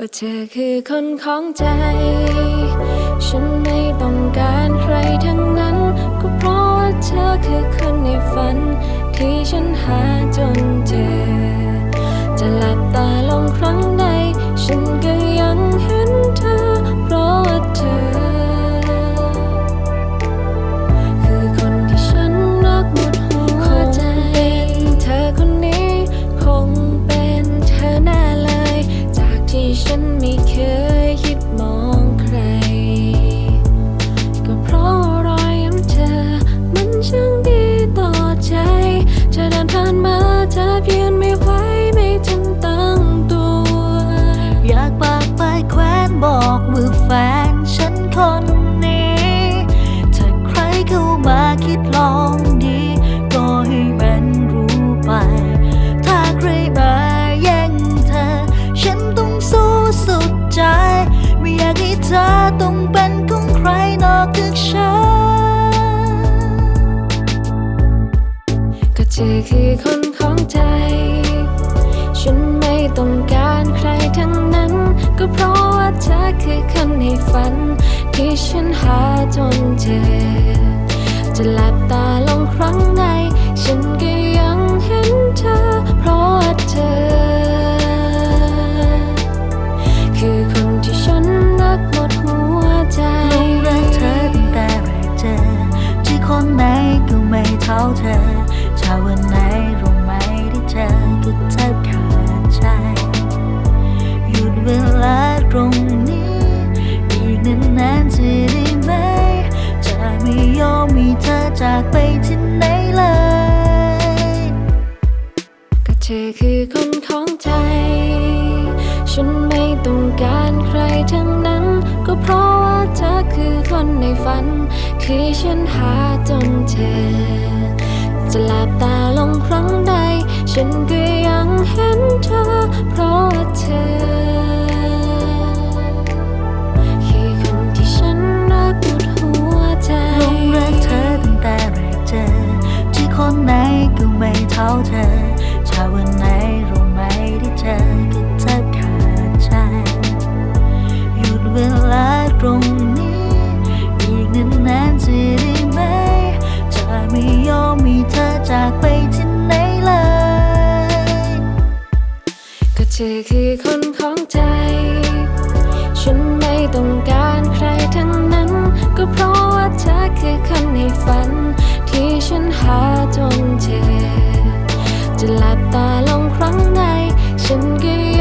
ก็เธอคือคนของใจ ฉันไม่ต้องการใครทั้งนั้น ก็เพราะว่าเธอคือคนในฝัน ที่ฉันหาจนเจอ จะหลับตา คิดลองดี ก็ให้มันรู้ไป ถ้าใครมาแย่งเธอ ฉันต้องสู้สุดใจ ไม่อยากให้เธอต้องเป็นของใครนอกจากฉัน ก็เธอคือคนของใจ ฉันไม่ต้องการใครทั้งนั้น ก็เพราะว่าเธอคือคนในฝัน ที่ฉันหาจนเจอ ถ้าวันไหนเราไหม่ได้เจอก็แทบขาดใจ หยุดเวลาตรงนี้ อีกนานๆจะได้ไหม จะไม่ยอมมีเธอจากไปที่ไหนเลย ก็เธอคือคนของใจ ฉันไม่ต้องการใครทั้งนั้น ก็เพราะว่าเธอคือคนในฝัน ที่ฉันหาจนเจอ จะหลับตาลงครั้งใด ฉันก็ยังเห็นเธอ เพราะเธอคือคนที่ฉันรักหมดหัวใจหลงรักเธอตั้งแต่แรกเจอ ที่คนไหนก็ไม่เท่าเธอถ้าวันไหนเราไหม่ได้เจอก็แทบขาดใจ หยุดเวลาตรงนี้ อีกนานๆจะากไปที่ไหนเลย ก็เธอคือคนของใจ ฉันไม่ต้องการใครทั้งนั้น ก็เพราะว่าเธอคือคนในฝัน ที่ฉันหาจนเจอจะหลับตาลงครั้งใดฉันก็